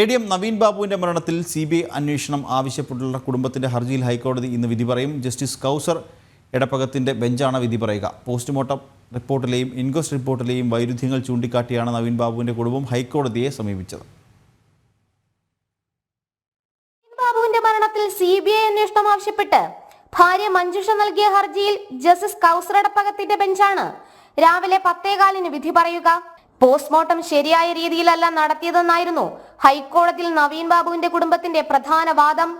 A D M Naveen ബാബുവിന്റെ മരണത്തിൽ C B I അന്വേഷണം ആവശ്യപ്പെട്ടുള്ള കുടുംബത്തിന്റെ ഹർജിയിൽ ഹൈക്കോടതി ഇന്ന് വിധി പറയും. ജസ്റ്റിസ് കൗസർ എടപ്പകത്തിന്റെ ബെഞ്ചാണ് വിധി പറയുക. പോസ്റ്റ്മോർട്ടം റിപ്പോർട്ടിലെയും ഇൻക്വസ്റ്റ് റിപ്പോർട്ടിലെയും വൈരുദ്ധ്യങ്ങൾ ചൂണ്ടിക്കാട്ടിയാണ് നവീൻ ബാബുവിന്റെ കുടുംബം ഹൈക്കോടതിയെ സമീപിച്ചത്. ബാബുവിന്റെ മരണത്തിൽ സി ബി ഐ അന്വേഷണം ആവശ്യപ്പെട്ട് ഭാര്യ മഞ്ജുഷ നൽകിയ ഹർജിയിൽ ജസ്റ്റിസ് കൗസർ എടപ്പകത്തിന്റെ ബെഞ്ചാണ്. രാവിലെ പത്തേകാലിന് വിധി പറയുക. പോസ്റ്റ്മോർട്ടം ശരിയായ രീതിയിലല്ല നടത്തിയതെന്നായിരുന്നു ഹൈക്കോടതിയിൽ നവീൻ ബാബുവിന്റെ കുടുംബത്തിന്റെ പ്രധാന വാദം.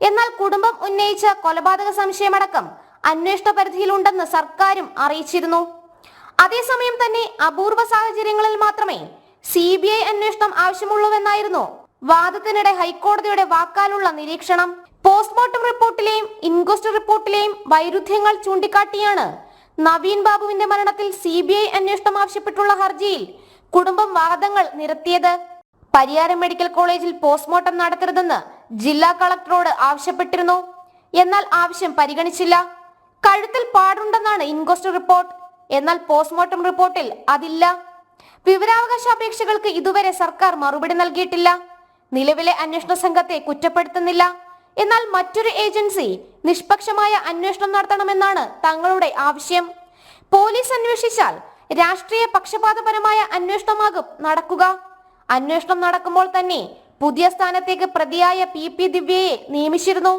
എന്നാൽ കുടുംബം ഉന്നയിച്ച കൊലപാതക സംശയമടക്കം അന്വേഷണ പരിധിയിലുണ്ടെന്ന് സർക്കാരും അറിയിച്ചിരുന്നു. അതേസമയം തന്നെ അപൂർവ സാഹചര്യങ്ങളിൽ മാത്രമേ സി ബി ഐ അന്വേഷണം ആവശ്യമുള്ളൂവെന്നായിരുന്നു വാദത്തിനിടെ ഹൈക്കോടതിയുടെ വാക്കാലുള്ള നിരീക്ഷണം. പോസ്റ്റ്മോർട്ടം റിപ്പോർട്ടിലെയും ഇൻക്വസ്റ്റ് റിപ്പോർട്ടിലെയും വൈരുദ്ധ്യങ്ങൾ ചൂണ്ടിക്കാട്ടിയാണ് നവീൻ ബാബുവിന്റെ മരണത്തിൽ സി ബി ഐ അന്വേഷണം ആവശ്യപ്പെട്ടുള്ള ഹർജിയിൽ കുടുംബം വാദങ്ങൾ നിരത്തിയത്. പരിയാരം മെഡിക്കൽ കോളേജിൽ പോസ്റ്റ്മോർട്ടം നടത്തരുതെന്ന് ജില്ലാ കളക്ടറോട് ആവശ്യപ്പെട്ടിരുന്നു. എന്നാൽ ആവശ്യം പരിഗണിച്ചില്ല. കഴുത്തിൽ പാടുണ്ടെന്നാണ് ഇൻക്വസ്റ്റ് റിപ്പോർട്ട്. എന്നാൽ പോസ്റ്റ്മോർട്ടം റിപ്പോർട്ടിൽ അതില്ല. വിവരാവകാശ അപേക്ഷകൾക്ക് ഇതുവരെ സർക്കാർ മറുപടി നൽകിയിട്ടില്ല. നിലവിലെ അന്വേഷണ സംഘത്തെ കുറ്റപ്പെടുത്തുന്നില്ല. എന്നാൽ മറ്റൊരു ഏജൻസി നിഷ്പക്ഷമായ അന്വേഷണം നടത്തണമെന്നാണ് തങ്ങളുടെ ആവശ്യം. പോലീസ് അന്വേഷിച്ചാൽ രാഷ്ട്രീയ പക്ഷപാതപരമായ അന്വേഷണമാകും നടക്കുക. അന്വേഷണം നടക്കുമ്പോൾ തന്നെ പുതിയ സ്ഥാനത്തേക്ക് പ്രതിയായ പി പി ദിവ്യയെ നിയമിച്ചിരുന്നു.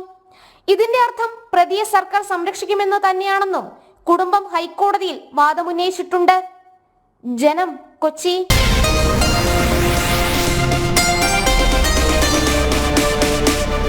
ഇതിന്റെ അർത്ഥം പ്രതിയെ സർക്കാർ സംരക്ഷിക്കുമെന്ന് തന്നെയാണെന്നും കുടുംബം ഹൈക്കോടതിയിൽ വാദമുന്നയിച്ചിട്ടുണ്ട്. ജനം കൊച്ചി.